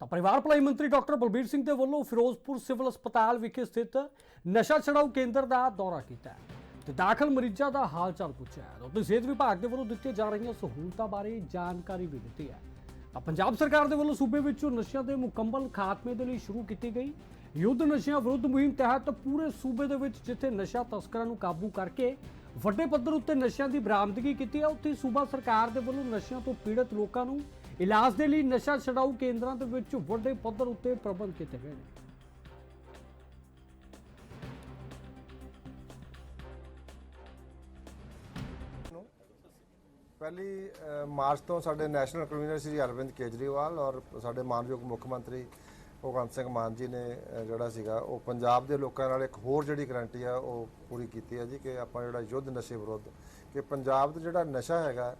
ਤਾਂ ਪਰਿਵਾਰ ਭਲਾਈ ਮੰਤਰੀ ਡਾਕਟਰ ਬਲਬੀਰ ਸਿੰਘ ਦੇ ਵੱਲੋਂ ਫਿਰੋਜ਼ਪੁਰ ਸਿਵਲ ਹਸਪਤਾਲ ਵਿਖੇ ਸਥਿਤ ਨਸ਼ਾ ਛਡਾਊ ਕੇਂਦਰ ਦਾ ਦੌਰਾ ਕੀਤਾ ਹੈ ਤੇ ਦਾਖਲ ਮਰੀਜ਼ਾਂ ਦਾ ਹਾਲ ਚਾਲ ਪੁੱਛਿਆ ਉੱਥੇ ਸਿਹਤ ਵਿਭਾਗ ਦੇ ਵੱਲੋਂ ਦਿੱਤੀਆਂ ਜਾ ਰਹੀਆਂ ਸਹੂਲਤਾਂ ਬਾਰੇ ਜਾਣਕਾਰੀ ਵੀ ਦਿੱਤੀ ਹੈ। ਤਾਂ ਪੰਜਾਬ ਸਰਕਾਰ ਦੇ ਵੱਲੋਂ ਸੂਬੇ ਵਿੱਚ ਨਸ਼ਿਆਂ ਦੇ ਮੁਕੰਮਲ ਖਾਤਮੇ ਦੇ ਲਈ ਸ਼ੁਰੂ ਕੀਤੀ ਗਈ। ਯੁੱਧ ਨਸ਼ਿਆਂ ਵਿਰੁੱਧ ਮੁਹਿੰਮ ਤਹਿਤ ਪੂਰੇ ਸੂਬੇ ਦੇ ਵਿੱਚ ਜਿੱਥੇ ਨਸ਼ਾ ਤਸਕਰਾਂ ਨੂੰ ਕਾਬੂ ਕਰਕੇ ਵੱਡੇ ਪੱਧਰ ਉੱਤੇ ਨਸ਼ਿਆਂ ਦੀ ਬਰਾਮਦਗੀ ਕੀਤੀ ਹੈ, ਉੱਥੇ ਸੂਬਾ ਸਰਕਾਰ ਦੇ ਵੱਲੋਂ ਨਸ਼ਿਆਂ ਤੋਂ ਪੀੜਤ ਲੋਕਾਂ ਨੂੰ ਇਲਾਜ ਦੇ ਲਈ ਨਸ਼ਾ ਛਡਾਊ ਕੇਂਦਰਾਂ ਦੇ ਵਿੱਚ ਵੱਡੇ ਪੱਧਰ ਉੱਤੇ ਪ੍ਰਬੰਧ ਕੀਤੇ ਗਏ ਨੇ। ਪਹਿਲੀ ਮਾਰਚ ਤੋਂ ਸਾਡੇ ਨੈਸ਼ਨਲ ਕਨਵੀਨਰ ਸ੍ਰੀ ਅਰਵਿੰਦ ਕੇਜਰੀਵਾਲ ਔਰ ਸਾਡੇ ਮਾਨਯੋਗ ਮੁੱਖ ਮੰਤਰੀ ਭਗਵੰਤ ਸਿੰਘ ਮਾਨ ਜੀ ਨੇ ਜਿਹੜਾ ਸੀਗਾ, ਉਹ ਪੰਜਾਬ ਦੇ ਲੋਕਾਂ ਨਾਲ ਇੱਕ ਹੋਰ ਜਿਹੜੀ ਗਰੰਟੀ ਆ, ਉਹ ਪੂਰੀ ਕੀਤੀ ਹੈ ਜੀ ਕਿ ਆਪਾਂ ਜਿਹੜਾ ਯੁੱਧ ਨਸ਼ੇ ਵਿਰੁੱਧ, ਕਿ ਪੰਜਾਬ ਦਾ ਜਿਹੜਾ ਨਸ਼ਾ ਹੈਗਾ,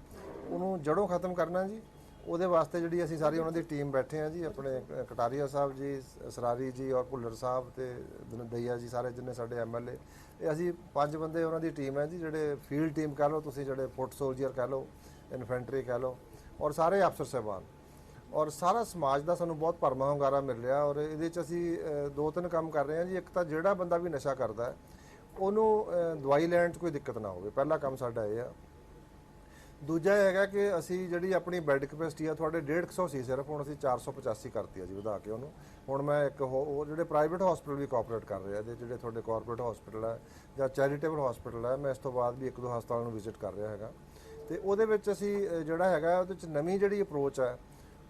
ਉਹਨੂੰ ਜੜੋਂ ਖਤਮ ਕਰਨਾ ਜੀ। ਉਹਦੇ ਵਾਸਤੇ ਜਿਹੜੀ ਅਸੀਂ ਸਾਰੀ ਉਹਨਾਂ ਦੀ ਟੀਮ ਬੈਠੇ ਆ ਜੀ, ਆਪਣੇ ਕਟਾਰੀਆ ਸਾਹਿਬ ਜੀ, ਸਰਾਰੀ ਜੀ ਔਰ ਭੁੱਲਰ ਸਾਹਿਬ ਤੇ ਦਨ- ਦਈਆ ਜੀ ਸਾਰੇ ਜਿੰਨੇ ਸਾਡੇ ਐਮਐਲਏ ਇਹ ਅਸੀਂ ਪੰਜ ਬੰਦੇ ਉਹਨਾਂ ਦੀ ਟੀਮ ਹੈ ਜੀ, ਜਿਹੜੇ ਫੀਲਡ ਟੀਮ ਕਹ ਲਓ ਤੁਸੀਂ, ਜਿਹੜੇ ਫੁੱਟ ਸੋਲਜੀਅਰ ਕਹ ਲਓ, ਇਨਫੈਂਟਰੀ ਕਹ ਲਓ ਔਰ ਸਾਰੇ ਅਫਸਰ ਸਾਹਿਬਾਨ। ਔਰ ਸਾਰਾ ਸਮਾਜ ਦਾ ਸਾਨੂੰ ਬਹੁਤ ਭਰਮਾ ਹੁੰਗਾਰਾ ਮਿਲ ਰਿਹਾ ਔਰ ਇਹਦੇ ਚ ਅਸੀਂ ਦੋ ਤਿੰਨ ਕੰਮ ਕਰ ਰਹੇ ਹਾਂ ਜੀ। ਇੱਕ ਤਾਂ ਜਿਹੜਾ ਬੰਦਾ ਵੀ ਨਸ਼ਾ ਕਰਦਾ ਉਹਨੂੰ ਦਵਾਈ ਲੈਣ 'ਚ ਕੋਈ ਦਿੱਕਤ ਨਾ ਹੋਵੇ। ਪਹਿਲਾ ਕੰਮ ਸਾਡਾ ਇਹ ਆ ਦੂਜਾ ਇਹ ਹੈਗਾ ਕਿ ਅਸੀਂ ਜਿਹੜੀ ਆਪਣੀ ਬੈੱਡ ਕਪੈਸਿਟੀ ਆ, ਤੁਹਾਡੇ 150 ਸੀ ਸਿਰਫ, ਹੁਣ ਅਸੀਂ 485 ਕਰਤੀ ਆ ਜੀ ਵਧਾ ਕੇ ਉਹਨੂੰ। ਹੁਣ ਮੈਂ ਇੱਕ ਹੋ- ਉਹ ਜਿਹੜੇ ਪ੍ਰਾਈਵੇਟ ਹਸਪੀਟਲ ਵੀ ਕੋਆਪਰੇਟ ਕਰ ਰਿਹਾ ਆ ਜਿਹੜੇ ਤੁਹਾਡੇ ਕਾਰਪੋਰੇਟ ਹਸਪੀਟਲ ਹੈ ਜਾਂ ਚੈਰੀਟੇਬਲ ਹਸਪੀਟਲ ਹੈ ਮੈਂ ਇਸ ਤੋਂ ਬਾਅਦ ਵੀ ਇੱਕ ਦੋ ਹਸਪਤਾਲ ਨੂੰ ਵਿਜ਼ਿਟ ਕਰ ਰਿਹਾ ਹੈਗਾ। ਤੇ ਉਹਦੇ ਵਿੱਚ ਅਸੀਂ ਜਿਹੜਾ ਹੈਗਾ, ਉਹਦੇ ਵਿੱਚ ਨਵੀਂ ਜਿਹੜੀ ਅਪਰੋਚ ਹੈ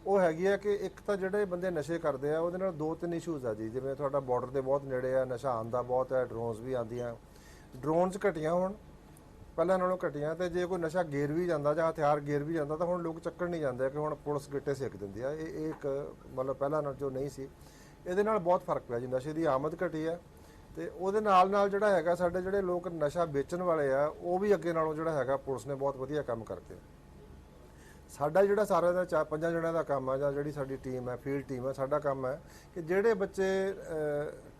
ਉਹ ਹੈਗੀ ਹੈ ਕਿ ਇੱਕ ਤਾਂ ਜਿਹੜੇ ਬੰਦੇ ਨਸ਼ੇ ਕਰਦੇ ਆ, ਉਹਦੇ ਨਾਲ ਦੋ ਤਿੰਨ ਇਸ਼ੂਜ਼ ਆ ਜੀ। ਜਿਵੇਂ ਤੁਹਾਡਾ ਬਾਰਡਰ ਦੇ ਬਹੁਤ ਨੇੜੇ ਆ, ਨਸ਼ਾ ਆਂਦਾ ਬਹੁਤ ਹੈ ਡਰੋਨਸ ਵੀ ਆਂਦੀਆਂ ਡਰੋਨਸ ਘਟੀਆਂ ਹੋਣ ਪਹਿਲਾਂ ਨਾਲੋਂ ਘਟੀਆਂ ਤੇ ਜੇ ਕੋਈ ਨਸ਼ਾ ਗੇਰ ਵੀ ਜਾਂਦਾ ਜਾਂ ਹਥਿਆਰ ਗੇਰ ਵੀ ਜਾਂਦਾ ਤਾਂ ਹੁਣ ਲੋਕ ਚੱਕਣ ਨਹੀਂ ਜਾਂਦੇ ਕਿ ਹੁਣ ਪੁਲਿਸ ਗਿੱਟੇ ਸੇਕ ਦਿੰਦੀ ਆ। ਇਹ ਇੱਕ ਮਤਲਬ ਪਹਿਲਾਂ ਨਾਲ ਜੋ ਨਹੀਂ ਸੀ। ਇਹਦੇ ਨਾਲ ਬਹੁਤ ਫ਼ਰਕ ਪਿਆ ਜੀ, ਨਸ਼ੇ ਦੀ ਆਮਦ ਘਟੀ ਆ ਤੇ ਉਹਦੇ ਨਾਲ ਨਾਲ ਜਿਹੜਾ ਹੈਗਾ ਸਾਡੇ ਜਿਹੜੇ ਲੋਕ ਨਸ਼ਾ ਵੇਚਣ ਵਾਲੇ ਆ, ਉਹ ਵੀ ਅੱਗੇ ਨਾਲੋਂ ਜਿਹੜਾ ਹੈਗਾ ਪੁਲਿਸ ਨੇ ਬਹੁਤ ਵਧੀਆ ਕੰਮ ਕਰਕੇ। ਸਾਡਾ ਜਿਹੜਾ ਸਾਰਿਆਂ ਦਾ ਚਾਰ ਪੰਜਾਂ ਜਣਿਆਂ ਦਾ ਕੰਮ ਆ ਜਾਂ ਜਿਹੜੀ ਸਾਡੀ ਟੀਮ ਹੈ, ਫੀਲਡ ਟੀਮ ਹੈ, ਸਾਡਾ ਕੰਮ ਹੈ ਕਿ ਜਿਹੜੇ ਬੱਚੇ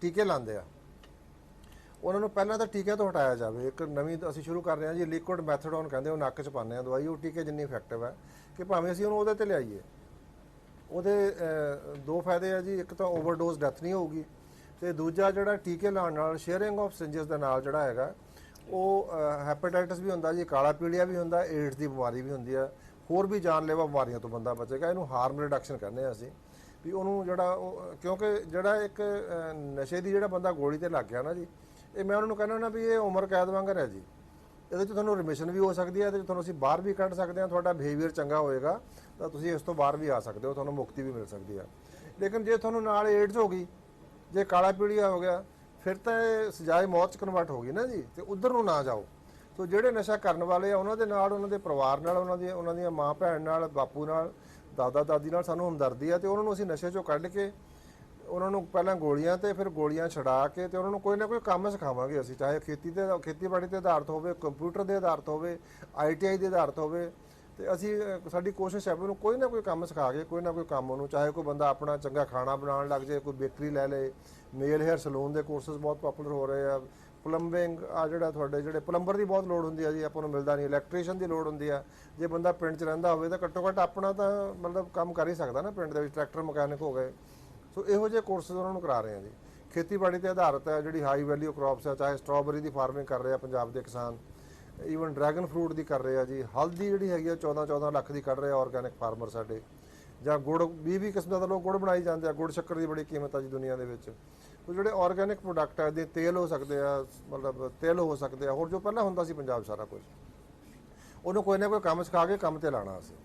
ਟੀਕੇ ਲਾਉਂਦੇ ਆ ਉਹਨਾਂ ਨੂੰ ਪਹਿਲਾਂ ਤਾਂ ਟੀਕੇ ਤੋਂ ਹਟਾਇਆ ਜਾਵੇ। ਇੱਕ ਨਵੀਂ ਅਸੀਂ ਸ਼ੁਰੂ ਕਰ ਰਹੇ ਹਾਂ ਜੀ ਲਿਕੁਇਡ ਮੈਥਡੋਨ ਕਹਿੰਦੇ ਉਹ ਨੱਕ 'ਚ ਪਾਉਂਦੇ ਆ ਦਵਾਈ, ਉਹ ਟੀਕੇ ਜਿੰਨੀ ਇਫੈਕਟਿਵ ਹੈ ਕਿ ਭਾਵੇਂ ਅਸੀਂ ਉਹਨੂੰ ਉਹਦੇ ਤੇ ਲਿਆਈਏ। ਉਹਦੇ ਦੋ ਫਾਇਦੇ ਆ ਜੀ, ਇੱਕ ਤਾਂ ਓਵਰਡੋਜ਼ ਡੈਥ ਨਹੀਂ ਹੋਊਗੀ ਤੇ ਦੂਜਾ ਜਿਹੜਾ ਟੀਕੇ ਲਾਉਣ ਨਾਲ ਸ਼ੇਅਰਿੰਗ ਆਫ ਸਿੰਜਸ ਦੇ ਨਾਲ ਜਿਹੜਾ ਹੈਗਾ, ਉਹ ਹੈਪੇਟਾਈਟਸ ਵੀ ਹੁੰਦਾ ਜੀ, ਕਾਲਾ ਪੀਲੀਆ ਵੀ ਹੁੰਦਾ ਏਡਸ ਦੀ ਬਿਮਾਰੀ ਵੀ ਹੁੰਦੀ ਆ, ਹੋਰ ਵੀ ਜਾਨਲੇਵਾ ਬਿਮਾਰੀਆਂ ਤੋਂ ਬੰਦਾ ਬਚੇਗਾ। ਇਹਨੂੰ ਹਾਰਮ ਰਿਡਕਸ਼ਨ ਕਹਿੰਦੇ ਆ ਅਸੀਂ। ਵੀ ਉਹਨੂੰ ਜਿਹੜਾ ਉਹ, ਕਿਉਂਕਿ ਜਿਹੜਾ ਇੱਕ ਨਸ਼ੇ ਦੀ ਜਿਹੜਾ ਬੰਦਾ ਗੋਲੀ ਤੇ ਲੱਗ ਗਿਆ ਨਾ ਜੀ ਇਹ ਮੈਂ ਉਹਨਾਂ ਨੂੰ ਕਹਿੰਦਾ ਨਾ ਵੀ ਇਹ ਉਮਰ ਕੈਦ ਵਾਂਗਰ ਹੈ ਜੀ। ਇਹਦੇ 'ਚ ਤੁਹਾਨੂੰ ਰਿਮਿਸ਼ਨ ਵੀ ਹੋ ਸਕਦੀ ਹੈ, ਇਹਦੇ 'ਚ ਤੁਹਾਨੂੰ ਅਸੀਂ ਬਾਹਰ ਵੀ ਕੱਢ ਸਕਦੇ ਹਾਂ, ਤੁਹਾਡਾ ਬਿਹੇਵੀਅਰ ਚੰਗਾ ਹੋਏਗਾ, ਤਾਂ ਤੁਸੀਂ ਇਸ ਤੋਂ ਬਾਹਰ ਵੀ ਆ ਸਕਦੇ ਹੋ, ਤੁਹਾਨੂੰ ਮੁਕਤੀ ਵੀ ਮਿਲ ਸਕਦੀ ਹੈ ਲੇਕਿਨ ਜੇ ਤੁਹਾਨੂੰ ਨਾਲ ਏਡਜ਼ ਹੋ ਗਈ, ਜੇ ਕਾਲਾ ਪੀੜੀਆ ਹੋ ਗਿਆ, ਫਿਰ ਤਾਂ ਇਹ ਸਜ਼ਾਏ ਮੌਤ 'ਚ ਕਨਵਰਟ ਹੋ ਗਈ ਨਾ ਜੀ, ਤੇ ਉਧਰ ਨੂੰ ਨਾ ਜਾਓ। ਸੋ ਜਿਹੜੇ ਨਸ਼ਾ ਕਰਨ ਵਾਲੇ ਆ, ਉਹਨਾਂ ਦੇ ਨਾਲ, ਉਹਨਾਂ ਦੇ ਪਰਿਵਾਰ ਨਾਲ, ਉਹਨਾਂ ਦੀ, ਉਹਨਾਂ ਦੀਆਂ ਮਾਂ ਭੈਣ ਨਾਲ, ਬਾਪੂ ਨਾਲ ਦਾਦਾ ਦਾਦੀ ਨਾਲ ਸਾਨੂੰ ਹਮਦਰਦੀ ਆ, ਤੇ ਉਹਨਾਂ ਨੂੰ ਅਸੀਂ ਨਸ਼ੇ 'ਚੋਂ ਕੱਢ ਕੇ ਉਹਨਾਂ ਨੂੰ ਪਹਿਲਾਂ ਗੋਲੀਆਂ ਤੇ ਫਿਰ ਗੋਲੀਆਂ ਛਡਾ ਕੇ ਤੇ ਉਹਨਾਂ ਨੂੰ ਕੋਈ ਨਾ ਕੋਈ ਕੰਮ ਸਿਖਾਵਾਂਗੇ ਅਸੀਂ, ਚਾਹੇ ਖੇਤੀ ਦੇ ਖੇਤੀਬਾੜੀ ਤੇ ਆਧਾਰਿਤ ਹੋਵੇ, ਕੰਪਿਊਟਰ ਦੇ ਆਧਾਰਿਤ ਹੋਵੇ ਆਈਟੀਆਈ ਦੇ ਆਧਾਰਿਤ ਹੋਵੇ, ਤੇ ਅਸੀਂ ਸਾਡੀ ਕੋਸ਼ਿਸ਼ ਹੈ ਵੀ ਉਹਨੂੰ ਕੋਈ ਨਾ ਕੋਈ ਕੰਮ ਸਿਖਾ ਕੇ, ਕੋਈ ਨਾ ਕੋਈ ਕੰਮ ਉਹਨੂੰ, ਚਾਹੇ ਕੋਈ ਬੰਦਾ ਆਪਣਾ ਚੰਗਾ ਖਾਣਾ ਬਣਾਉਣ ਲੱਗ ਜਾਏ, ਕੋਈ ਬੇਕਰੀ ਲੈ ਲੇ ਮੇਲ ਹੇਅਰ ਸਲੂਨ ਦੇ ਕੋਰਸਸ ਬਹੁਤ ਪਪੂਲਰ ਹੋ ਰਹੇ ਆ ਪਲੰਬਿੰਗ ਆ ਜਿਹੜਾ ਤੁਹਾਡੇ ਜਿਹੜੇ ਪਲੰਬਰ ਦੀ ਬਹੁਤ ਲੋੜ ਹੁੰਦੀ ਆ ਜੀ, ਆਪਾਂ ਨੂੰ ਮਿਲਦਾ ਨਹੀਂ ਇਲੈਕਟ੍ਰੀਸ਼ੀਅਨ ਦੀ ਲੋੜ ਹੁੰਦੀ ਆ, ਜੇ ਬੰਦਾ ਪਿੰਡ 'ਚ ਰਹਿੰਦਾ ਹੋਵੇ ਤਾਂ ਘੱਟੋ ਘੱਟ ਆਪਣਾ ਤਾਂ ਮਤਲਬ ਕੰਮ ਕਰ ਹੀ ਸਕਦਾ ਨਾ ਪਿੰਡ ਦੇ ਵਿੱਚ, ਟਰੈਕਟਰ ਮਕੈਨਿਕ ਹੋ ਗਏ ਸੋ ਇਹੋ ਜਿਹੇ ਕੋਰਸਸ ਉਹਨਾਂ ਨੂੰ ਕਰਾ ਰਹੇ ਆ ਜੀ। ਖੇਤੀਬਾੜੀ ਤੇ ਆਧਾਰਿਤ ਹੈ, ਜਿਹੜੀ ਹਾਈ ਵੈਲਿਊ ਕ੍ਰੌਪਸ ਆ ਚਾਹੇ ਸਟ੍ਰਾਬੇਰੀ ਦੀ ਫਾਰਮਿੰਗ ਕਰ ਰਹੇ ਆ ਪੰਜਾਬ ਦੇ ਕਿਸਾਨ ਈਵਨ ਡਰੈਗਨ ਫਰੂਟ ਦੀ ਕਰ ਰਹੇ ਆ ਜੀ। ਹਲਦੀ ਜਿਹੜੀ ਹੈਗੀ ਆ 14 14 ਲੱਖ ਦੀ ਕੱਢ ਰਹੇ ਆ ਆਰਗੈਨਿਕ ਫਾਰਮਰ ਸਾਡੇ। ਜਾਂ ਗੁੜ 20 20 ਕਿਸਮਾਂ ਦਾ ਲੋਕ ਗੁੜ ਬਣਾਈ ਜਾਂਦੇ ਆ। ਗੁੜ ਸ਼ੱਕਰ ਦੀ ਬੜੀ ਕੀਮਤ ਆ ਜੀ ਦੁਨੀਆ ਦੇ ਵਿੱਚ। ਉਹ ਜਿਹੜੇ ਆਰਗੈਨਿਕ ਪ੍ਰੋਡਕਟ ਆ ਦੇ ਤੇਲ ਹੋ ਸਕਦੇ ਆ, ਮਤਲਬ ਤੇਲ ਹੋ ਸਕਦੇ ਆ, ਹੋਰ ਜੋ ਪਹਿਲਾਂ ਹੁੰਦਾ ਸੀ ਪੰਜਾਬ ਸਾਰਾ ਕੁਝ। ਉਹਨੂੰ ਕੋਈ ਨਾ ਕੋਈ ਕੰਮ ਸਿਖਾ ਕੇ ਕੰਮ ਤੇ ਲਾਣਾ ਅਸੀਂ।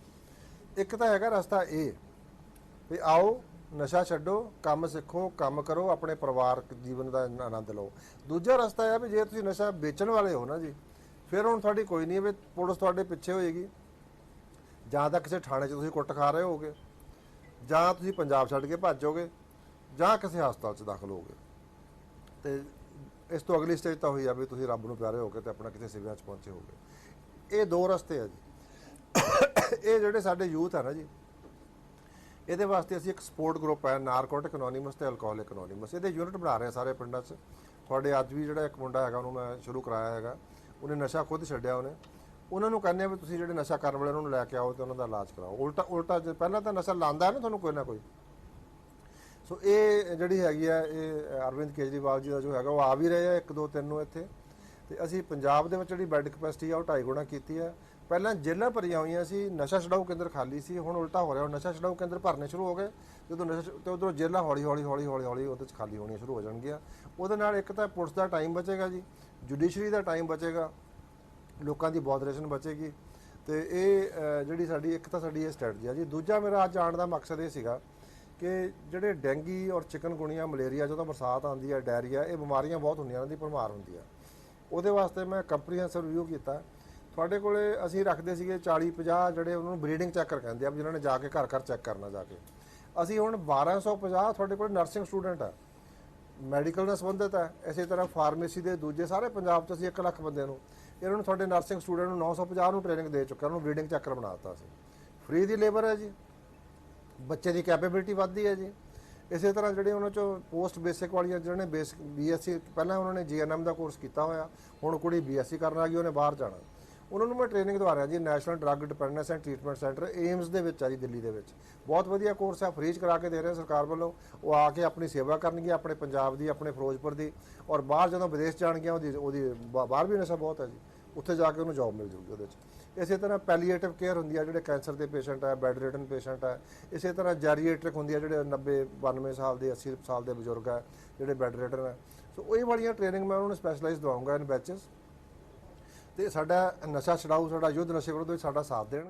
ਇੱਕ ਤਾਂ ਹੈਗਾ ਰਸਤਾ ਇਹ ਵੀ ਆਓ ਨਸ਼ਾ ਛੱਡੋ, ਕੰਮ ਸਿੱਖੋ, ਕੰਮ ਕਰੋ, ਆਪਣੇ ਪਰਿਵਾਰਕ ਜੀਵਨ ਦਾ ਆਨੰਦ ਲਓ। ਦੂਜਾ ਰਸਤਾ ਇਹ ਆ ਵੀ ਜੇ ਤੁਸੀਂ ਨਸ਼ਾ ਵੇਚਣ ਵਾਲੇ ਹੋ ਨਾ ਜੀ, ਫਿਰ ਹੁਣ ਤੁਹਾਡੀ ਕੋਈ ਨਹੀਂ ਵੀ ਪੁਲਿਸ ਤੁਹਾਡੇ ਪਿੱਛੇ ਹੋਏਗੀ। ਜਾਂ ਤਾਂ ਕਿਸੇ ਥਾਣੇ 'ਚ ਤੁਸੀਂ ਕੁੱਟ ਖਾ ਰਹੇ ਹੋਗੇ ਜਾਂ ਤੁਸੀਂ ਪੰਜਾਬ ਛੱਡ ਕੇ ਭੱਜੋਗੇ, ਜਾਂ ਕਿਸੇ ਹਸਪਤਾਲ 'ਚ ਦਾਖਲ ਹੋਗੇ ਤੇ ਇਸ ਤੋਂ ਅਗਲੀ ਸਟੇਜ ਤਾਂ ਹੋਈ ਆ ਵੀ ਤੁਸੀਂ ਰੱਬ ਨੂੰ ਪਿਆਰੇ ਹੋਗੇ ਤੇ ਆਪਣਾ ਕਿਸੇ ਸਿਵਿਆਂ 'ਚ ਪਹੁੰਚੇ ਹੋਗੇ ਇਹ ਦੋ ਰਸਤੇ ਆ ਜੀ। ਇਹ ਜਿਹੜੇ ਸਾਡੇ ਯੂਥ ਆ ਨਾ ਜੀ ਇਹਦੇ ਵਾਸਤੇ ਅਸੀਂ ਇੱਕ ਸਪੋਰਟ ਗਰੁੱਪ ਹੈ, ਨਾਰਕੋਟਿਕ ਅਨੋਨਿਮਸ ਤੇ ਅਲਕੋਹਲਿਕ ਅਨੋਨਿਮਸ ਇਹਦੇ ਯੂਨਿਟ ਬਣਾ ਰਹੇ ਆ ਸਾਰੇ ਪਿੰਡਾਂ 'ਚ। ਤੁਹਾਡੇ ਅੱਜ ਵੀ ਜਿਹੜਾ ਇੱਕ ਮੁੰਡਾ ਹੈਗਾ, ਉਹਨੂੰ ਮੈਂ ਸ਼ੁਰੂ ਕਰਾਇਆ ਹੈਗਾ। ਉਹਨੇ ਨਸ਼ਾ ਖੁਦ ਛੱਡਿਆ ਉਹਨੇ। ਉਹਨਾਂ ਨੂੰ ਕਹਿੰਦੇ ਆ ਵੀ ਤੁਸੀਂ ਜਿਹੜੇ ਨਸ਼ਾ ਕਰਨ ਵਾਲੇ ਉਹਨਾਂ ਨੂੰ ਲੈ ਕੇ ਆਓ ਤੇ ਉਹਨਾਂ ਦਾ ਇਲਾਜ ਕਰਾਓ। ਉਲਟਾ ਉਲਟਾ ਜੇ ਪਹਿਲਾਂ ਤਾਂ ਨਸ਼ਾ ਲਾਂਦਾ ਹੈ ਨਾ ਤੁਹਾਨੂੰ ਕੋਈ ਨਾ ਕੋਈ। ਸੋ ਇਹ ਜਿਹੜੀ ਹੈਗੀ ਆ, ਇਹ ਅਰਵਿੰਦ ਕੇਜਰੀਵਾਲ ਜੀ ਦਾ ਜੋ ਹੈਗਾ, ਉਹ ਆ ਵੀ ਰਹੇ ਆ 1 2 3 ਨੂੰ ਇੱਥੇ। ਤੇ ਅਸੀਂ ਪੰਜਾਬ ਦੇ ਵਿੱਚ ਜਿਹੜੀ ਬੈੱਡ ਕਪੈਸਿਟੀ ਆ, ਉਹ ਢਾਈ ਗੁਣਾ ਕੀਤੀ ਆ। ਪਹਿਲਾਂ ਜੇਲ੍ਹਾਂ ਭਰੀਆਂ ਹੋਈਆਂ ਸੀ, ਨਸ਼ਾ ਛਡਾਊ ਕੇਂਦਰ ਖਾਲੀ ਸੀ, ਹੁਣ ਉਲਟਾ ਹੋ ਰਿਹਾ। ਹੁਣ ਨਸ਼ਾ ਛਡਾਊ ਕੇਂਦਰ ਭਰਨੇ ਸ਼ੁਰੂ ਹੋ ਗਏ। ਜਦੋਂ ਨਸ਼ਾ ਛ- ਤੇ ਉਧਰੋਂ ਜੇਲ੍ਹਾਂ ਹੌਲੀ ਹੌਲੀ ਹੌਲੀ ਹੌਲੀ ਹੌਲੀ ਉਹਦੇ ਚ ਖਾਲੀ ਹੋਣੀਆਂ ਸ਼ੁਰੂ ਹੋ ਜਾਣਗੀਆਂ। ਉਹਦੇ ਨਾਲ ਇੱਕ ਤਾਂ ਪੁਲਿਸ ਦਾ ਟਾਈਮ ਬਚੇਗਾ ਜੀ, ਜੁਡੀਸ਼ਰੀ ਦਾ ਟਾਈਮ ਬਚੇਗਾ, ਲੋਕਾਂ ਦੀ ਬੋਦਰੇਸ਼ਨ ਬਚੇਗੀ। ਤੇ ਇਹ ਜਿਹੜੀ ਸਾਡੀ, ਇੱਕ ਤਾਂ ਸਾਡੀ ਇਹ ਸਟ੍ਰੈਟਜੀ ਆ ਜੀ। ਦੂਜਾ ਮੇਰਾ ਅੱਜ ਆਉਣ ਦਾ ਮਕਸਦ ਇਹ ਸੀਗਾ ਕਿ ਜਿਹੜੇ ਡੈਂਗੀ ਔਰ ਚਿਕਨਗੁਣੀਆ ਮਲੇਰੀਆ ਜਦੋਂ ਬਰਸਾਤ ਆਉਂਦੀ ਹੈ, ਡਾਇਰੀਆ, ਇਹ ਬਿਮਾਰੀਆਂ ਬਹੁਤ ਹੁੰਦੀਆਂ ਇਹਨਾਂ ਦੀ ਭਰਮਾਰ ਹੁੰਦੀ ਆ। ਉਹਦੇ ਵਾਸਤੇ ਮੈਂ ਕੰਪਰੀਹੈਂਸਿਵ ਰਿਵਿਊ ਕੀਤਾ। ਤੁਹਾਡੇ ਕੋਲੇ ਅਸੀਂ ਰੱਖਦੇ ਸੀਗੇ 40 50 ਜਿਹੜੇ ਉਹਨਾਂ ਨੂੰ ਬਰੀਡਿੰਗ ਚੈੱਕਰ ਕਹਿੰਦੇ ਆ, ਵੀ ਜਿਨ੍ਹਾਂ ਨੇ ਜਾ ਕੇ ਘਰ ਘਰ ਚੈੱਕ ਕਰਨਾ ਜਾ ਕੇ। ਅਸੀਂ ਹੁਣ 1250 ਤੁਹਾਡੇ ਕੋਲ ਨਰਸਿੰਗ ਸਟੂਡੈਂਟ ਆ। ਮੈਡੀਕਲ ਨਾਲ ਸੰਬੰਧਿਤ ਹੈ ਇਸੇ ਤਰ੍ਹਾਂ ਫਾਰਮੇਸੀ ਦੇ ਦੂਜੇ ਸਾਰੇ ਪੰਜਾਬ 'ਚ ਅਸੀਂ 1 ਲੱਖ ਬੰਦੇ ਨੂੰ, ਇਹਨਾਂ ਨੂੰ ਤੁਹਾਡੇ ਨਰਸਿੰਗ ਸਟੂਡੈਂਟ ਨੂੰ 950 ਨੂੰ ਟ੍ਰੇਨਿੰਗ ਦੇ ਚੁੱਕਾ ਉਹਨੂੰ ਬਰੀਡਿੰਗ ਚੱਕਰ ਬਣਾਤਾ ਸੀ ਫ੍ਰੀ ਦੀ ਲੇਬਰ ਹੈ ਜੀ। ਬੱਚੇ ਦੀ ਕੈਪੇਬਿਲਿਟੀ ਵੱਧਦੀ ਹੈ ਜੀ। ਇਸੇ ਤਰ੍ਹਾਂ ਜਿਹੜੇ ਉਹਨਾਂ ਚੋਂ ਪੋਸਟ ਬੇਸਿਕ ਵਾਲੀਆਂ ਜਿਹਨਾਂ ਨੇ ਬੇਸਿਕ ਬੀਐਸਸੀ ਪਹਿਲਾਂ ਉਹਨਾਂ ਨੇ ਜੀਐਨਐਮ ਦਾ ਕੋਰਸ ਕੀਤਾ ਹੋਇਆ। ਹੁਣ ਕੁੜੀ ਬੀਐਸਸੀ ਕਰਨ ਆ ਗਈ, ਉਹਨੇ ਬਾਹਰ ਜਾਣਾ। ਉਹਨਾਂ ਨੂੰ ਮੈਂ ਟ੍ਰੇਨਿੰਗ ਦਵਾ ਰਿਹਾ ਜੀ national drug dependence and treatment centre AIIMS ਦੇ ਵਿੱਚ ਆ ਜੀ, ਦਿੱਲੀ ਦੇ ਵਿੱਚ। ਬਹੁਤ ਵਧੀਆ ਕੋਰਸ ਆ ਫ੍ਰੀ ਚ ਕਰਾ ਕੇ ਦੇ ਰਹੇ ਸਰਕਾਰ ਵੱਲੋਂ। ਉਹ ਆ ਕੇ ਆਪਣੀ ਸੇਵਾ ਕਰਨਗੇ ਆਪਣੇ ਪੰਜਾਬ ਦੀ, ਆਪਣੇ ਫਿਰੋਜ਼ਪੁਰ ਦੀ। ਔਰ ਬਾਹਰ ਜਦੋਂ ਵਿਦੇਸ਼ ਜਾਣਗੀਆਂ, ਉਹਦੀ ਉਹਦੀ ਬਾਹਰ ਵੀ ਨਸ਼ਾ ਬਹੁਤ ਹੈ ਜੀ। ਉੱਥੇ ਜਾ ਕੇ ਉਹਨੂੰ ਜੌਬ ਮਿਲ ਜੂਗੀ ਉਹਦੇ 'ਚ। ਇਸੇ ਤਰ੍ਹਾਂ ਪੈਲੀਏਟਿਵ ਕੇਅਰ ਹੁੰਦੀ ਆ, ਜਿਹੜੇ ਕੈਂਸਰ ਦੇ ਪੇਸ਼ੈਂਟ ਆ ਬੈੱਡ ਰਿਟਨ ਪੇਸ਼ੈਂਟ ਆ। ਇਸੇ ਤਰ੍ਹਾਂ ਜੈਰੀਏਟ੍ਰਿਕ ਹੁੰਦੀ ਆ, ਜਿਹੜੇ 90 92 ਸਾਲ ਦੇ 80 ਸਾਲ ਦੇ ਬਜ਼ੁਰਗ ਆ, ਜਿਹੜੇ ਬੈੱਡ ਰਿਟਨ ਆ। ਸੋ ਇਹ ਵਾਲੀਆਂ ਟ੍ਰੇਨਿੰਗ ਮੈਂ ਉਹਨਾਂ ਨੂੰ ਸਪੈਸ਼ਲਾਈਜ਼ ਦਵਾਉਂਗਾ ਇਨ ਬੈਚਸ ਤੇ ਸਾਡਾ ਨਸ਼ਾ ਛਡਾਊ ਸਾਡਾ ਯੁੱਧ ਨਸ਼ੇ ਵਿਰੁੱਧ ਵਿੱਚ ਸਾਡਾ ਸਾਥ ਦੇਣ